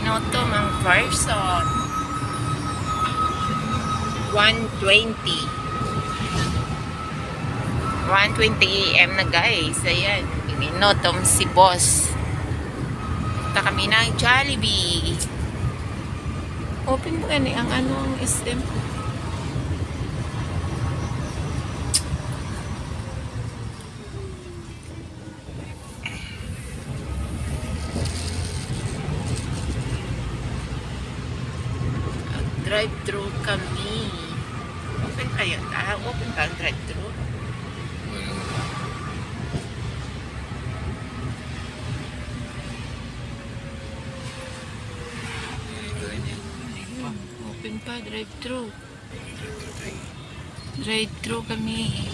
Kinotom ang person. 120. 120 AM na guys. Ayan. Kinotom si boss. Punta kami ng Jollibee. Open mo gani ang ano ang SM. Drive-thru kami. Open kayo. Ah, open ka ang drive-thru. Open pa, drive-thru. Drive-thru kami.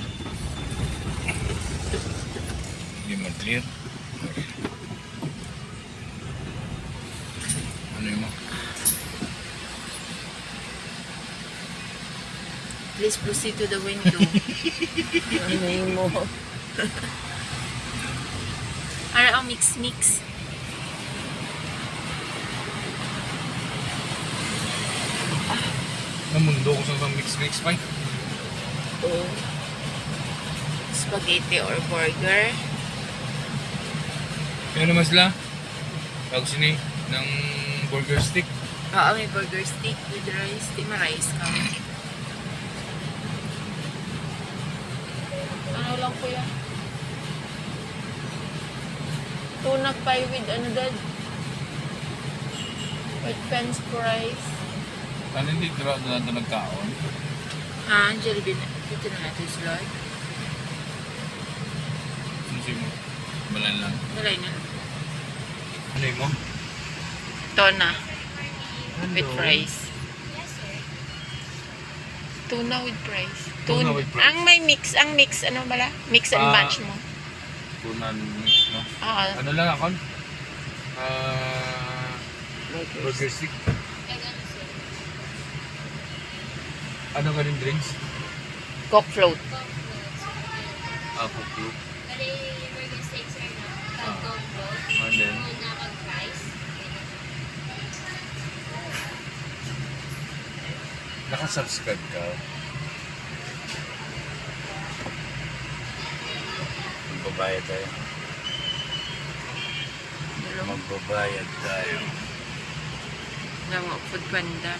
Hindi mag-clear. Ano yung mga? Please proceed to the window. ano yung mo? Ara, oh, mix-mix. Namundo ko sa mix-mix pa eh. Oh. Spaghetti or burger. Ano naman sila? Tawag sini ng burger stick. Oo, may burger stick with rice. Di ma-rice ka. Ano lang po yan? Tuna pie with ano dad? With french fries. Ano hindi kira na na nagkaon? Ah, Jollibee na. Ito na natin slot. Susi mo. Balan lang. Nalay na. Ano mo? Tuna with fries. Tuna with fries. Tuna with fries. Ang may mix, ang mix, ano bala? Mix and Ah. match mo. Tunan mix, no? Oo. Ano lang ako? Ah... burger stick. Ano ka rin drinks? Coke float. Ah, cook Bali, burger steak sir na. Ah. Pag combo. And then? Una pag fries. Nakasubscribe ka? Magbabayad tayo. Magbabayad tayo. Lang food panda.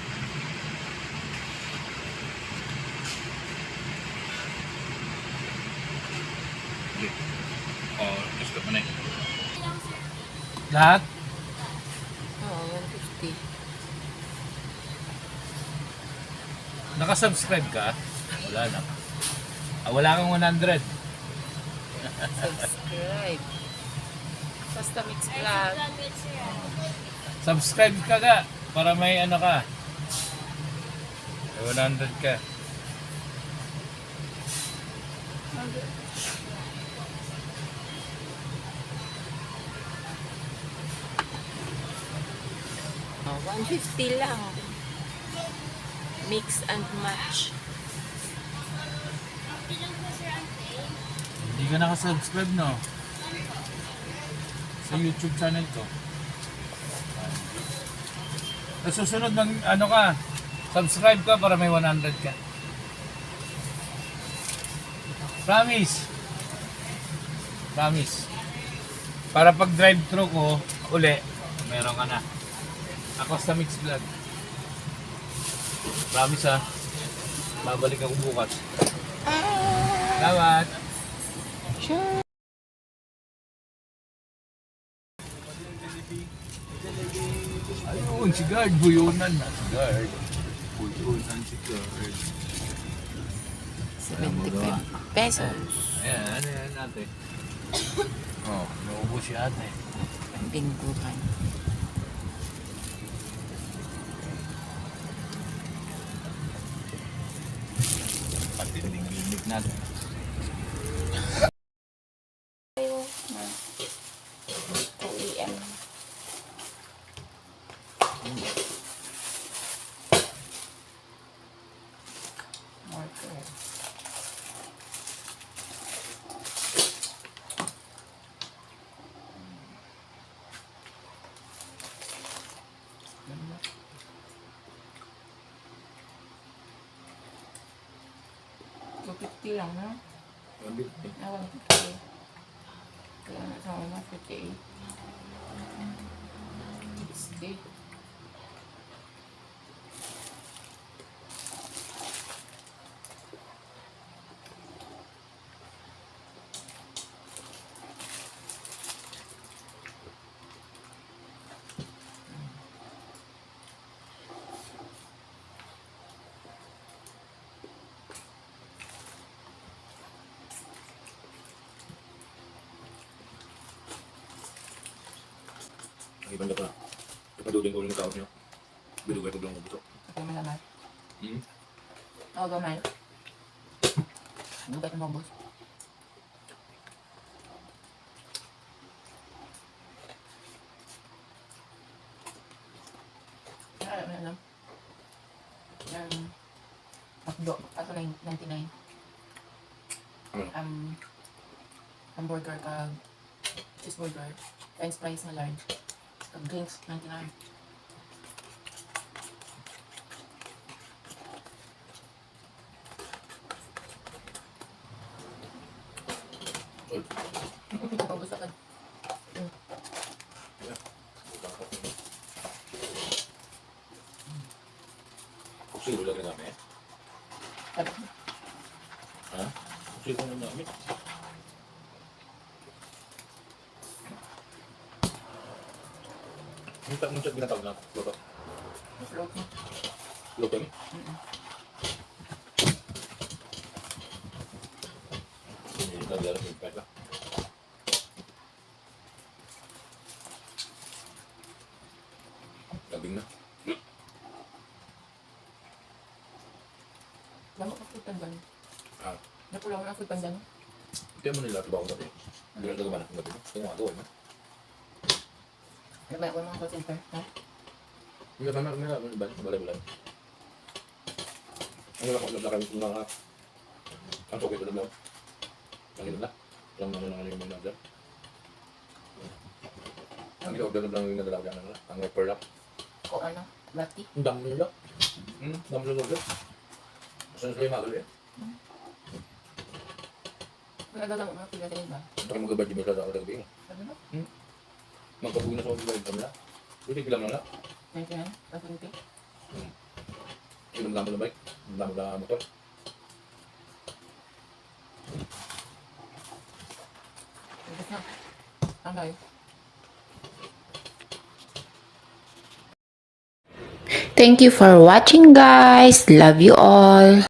Oh, gusto mo na. Lahat? Oo, 150. Nakasubscribe ka? Wala na. Ah, wala kang 100. Subscribe. Basta mix vlog. Subscribe ka ka para may ano ka. May 100 ka. Oh, 150 lang. Mix and match. Hindi ka nakasubscribe no? Sa YouTube channel ko. Sa susunod mag ano ka, subscribe ka para may 100 ka. Promise. Promise. Para pag drive-thru ko, uli, meron ka na. Ako sa Mix Vlog. Promise ha. Babalik ako bukas. Salamat. Sure. Ayun, si guard. Buyonan na si guard. Buyonan si guard. 75 pesos. Ayan, ano yan natin? Oh, naubos si ate. Ang bingguhan. Hindi limit 150 lang, no? 150. Ah, 150. Kaya na sa mga 58. 60. Ibang pa. Ipadudin ko ulit ng tao niyo. Bilugay ko lang ng buto. Okay, malaman. Hmm? Oo, gamay. Mo, boss. Ah, ano lang. Um, McDo, kaso na 99. Ano? Um, hamburger ka, cheeseburger, french fries na large, kag drinks, 99. Oy. Pabos agad. Kuksilo lang na namin. Sabi, Ha? Kuksilo lang namin. Yung tak munchat binatawag na luto. mas low ko. Luto ni. Mm-mm. Hindi na dala ng pera. Labing na. Lama ka food pandan. Ah, Napulang na food pandan. kaya mo nila trabaho gabi. Hindi na gumana ng gabi. Kaya mga gawin mo. Ano ba yung mga call center? Ha? Hindi ka na nila. Balay balay. Ang wala ko lang kami mga ang sokit na lang. Ang ina na. Lang naman ang yung mga dyan. Ang i-order na lang yung nadalaga na nila. Ang refer lang. O ano? Lati? Ang dami nila. Hmm, dami nila order. Saan sila yung magal eh? Wala dagang mga pila din ba? Baka mag-abad yung mga sa gabi. Ano ba? Magkabuhi na sa mga gabi nila. Hindi bilang na lang. 99? 120? Ilang dami na bike. Ang dami na motor. Ibig na. Ang layo. Thank you for watching guys. Love you all.